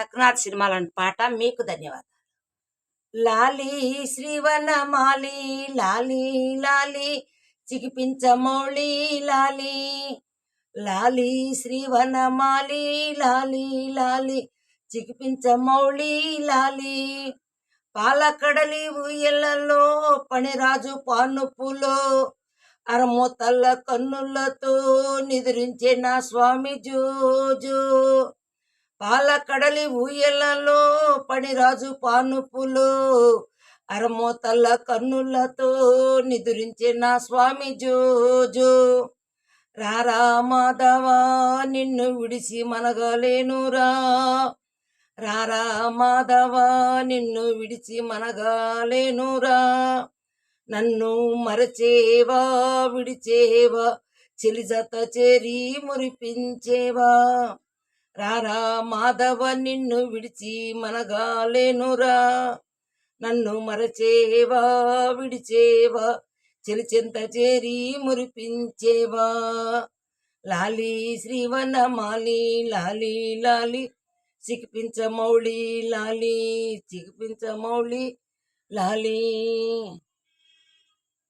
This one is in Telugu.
తక్నాథ్ సినిమాలోని పాట మీకు ధన్యవాదాలు. లాలి శ్రీవనమాలి లాలి లాలి చికిపించమౌళి లాలి లాలి శ్రీవనమాలి లాలి లాలి చికిపించమౌళి లాలి. పాలకడలి ఉయ్యలలో పనిరాజు పానుపులో అరమూతల్ల కన్నులతో నిద్రించే నా స్వామి జోజో. పాలకడలి ఊయలలో పనిరాజు పానుపులో అరమోతల్ల కన్నులతో నిదురించిన స్వామి జోజో. రారా మాధవా నిన్ను విడిసి మనగలేనురా రారా మాధవా నిన్ను విడిచి మనగాలేనురా నన్ను మరచేవా విడిచేవా చెలిజత చేరి మురిపించేవా. రారా మాధవ నిన్ను విడిచి మనగాలేనురా. నన్ను మరచేవా విడిచేవా. చెలిచెంత చేరి మురిపించేవా. లాలి శ్రీవనమాలి లాలి లాలి. చికిపించమౌళి లాలి చికిపించమౌళి లాలి.